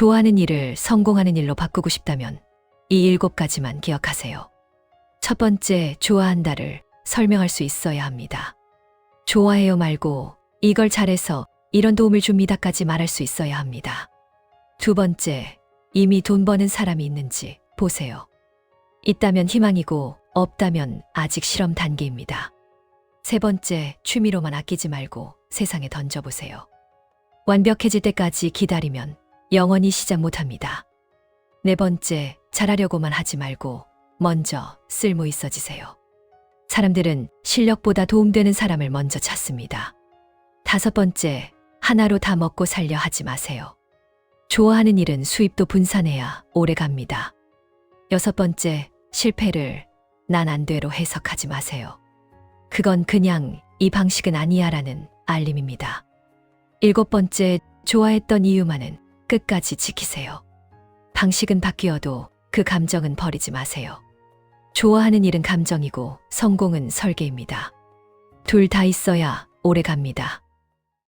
좋아하는 일을 성공하는 일로 바꾸고 싶다면 이 일곱 가지만 기억하세요. 첫 번째, 좋아한다를 설명할 수 있어야 합니다. 좋아해요 말고 이걸 잘해서 이런 도움을 줍니다까지 말할 수 있어야 합니다. 두 번째, 이미 돈 버는 사람이 있는지 보세요. 있다면 희망이고 없다면 아직 실험 단계입니다. 세 번째, 취미로만 아끼지 말고 세상에 던져보세요. 완벽해질 때까지 기다리면 영원히 시작 못합니다. 네 번째, 잘하려고만 하지 말고 먼저 쓸모 있어지세요. 사람들은 실력보다 도움되는 사람을 먼저 찾습니다. 다섯 번째, 하나로 다 먹고 살려 하지 마세요. 좋아하는 일은 수입도 분산해야 오래 갑니다. 여섯 번째, 실패를 난 안 돼로 해석하지 마세요. 그건 그냥 이 방식은 아니야라는 알림입니다. 일곱 번째, 좋아했던 이유만은 끝까지 지키세요. 방식은 바뀌어도 그 감정은 버리지 마세요. 좋아하는 일은 감정이고 성공은 설계입니다. 둘 다 있어야 오래 갑니다.